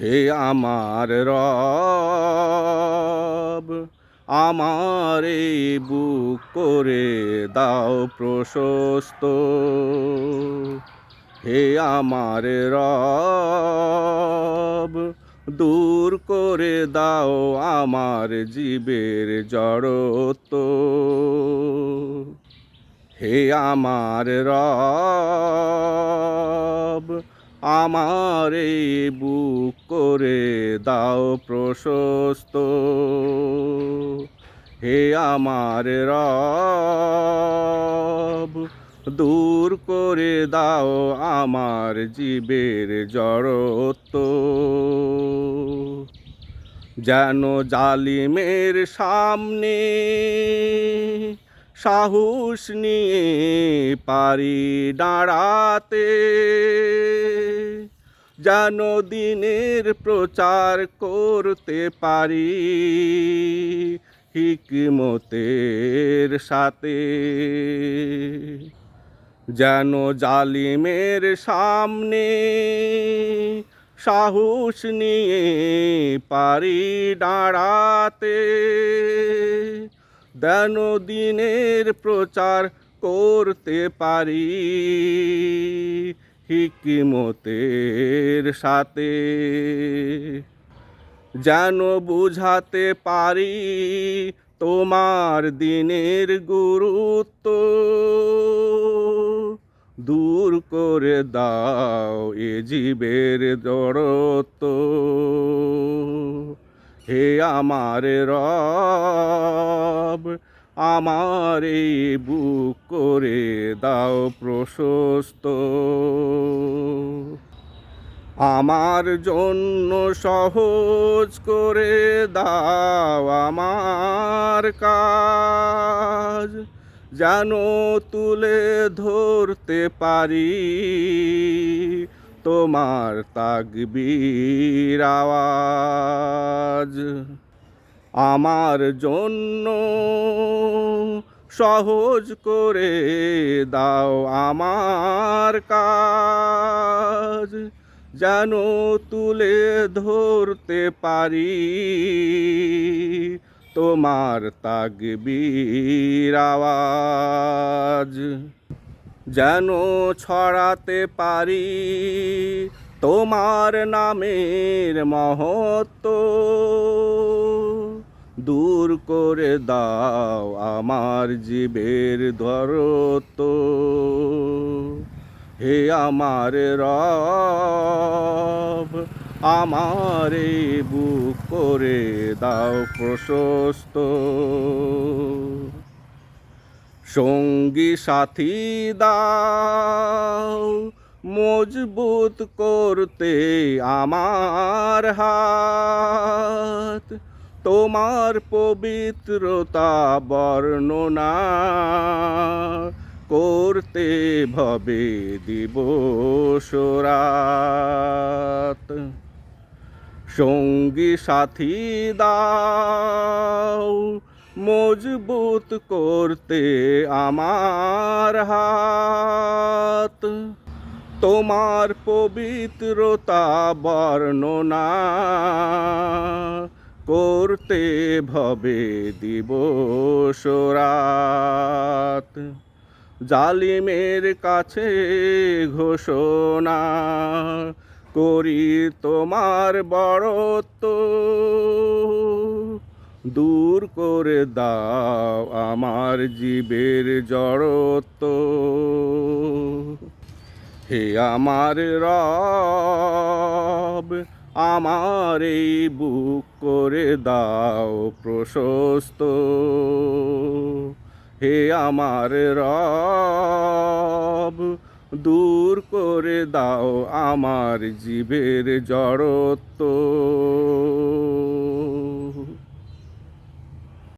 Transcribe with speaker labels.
Speaker 1: হে আমার রব, আমার এই বুক করে দাও প্রশস্ত। হে আমার রব, দূর করে দাও আমার জীবের জড়ত্ব। হে আমার রব আমার এই বুক করে দাও প্রশস্ত। হে আমার রব, দূর করে দাও আমার জীবের জড়ত্ব। যেন জালিমের সামনে সাহস নিয়ে পারি দাঁড়াতে। যেন দিনের প্রচার করতে পারি। হিকমতের সাথে। যেন জালিমের সামনে সাহস নিয়ে পারি দাঁড়াতে। দেন দিনের প্রচার করতে পারি। হিকিমতের সাথে। যেন বুঝাতে পারি তোমার দিনের গুরুত্ব, দূর করে দাও এ জীবের জড়ত্ব। হে আমার রব আমার বুক করে দাও প্রশস্ত। আমার জন্য সহজ করে দাও আমার কাজ, যেন তুলে ধরতে পারি তোমার তাকবীর আওয়াজ। আমার জন্য সহজ করে দাও আমার কাজ, যেন তুলে ধরতে পারি তোমার তাকবীর আওয়াজ, যেন ছড়াতে পারি তোমার নামের মহত্ব। দূর করে দাও আমার জীবের ধরত হে আমার রব, আমার বুক করে দাও প্রশস্ত। সঙ্গী সাথী দাও, মজবুত করতে আমার হাত। তোমার পবিত্রতা বর্ণনা করতে ভবে দিবসরাত সঙ্গী সাথী দাও, মজবুত করতে আমার হাত। তোমার পবিত্রতা বর্ণনা করতে ভবে দিবসরাত জালিমের কাছে ঘোষণা করি তোমার বড়ত্ব দূর করে দাও আমার জীবের জড়ত্ব। হে আমার রব, আমার এই বুক করে দাও প্রশস্ত। হে আমার রব দূর করে দাও আমার জীবের জড়ত্ব।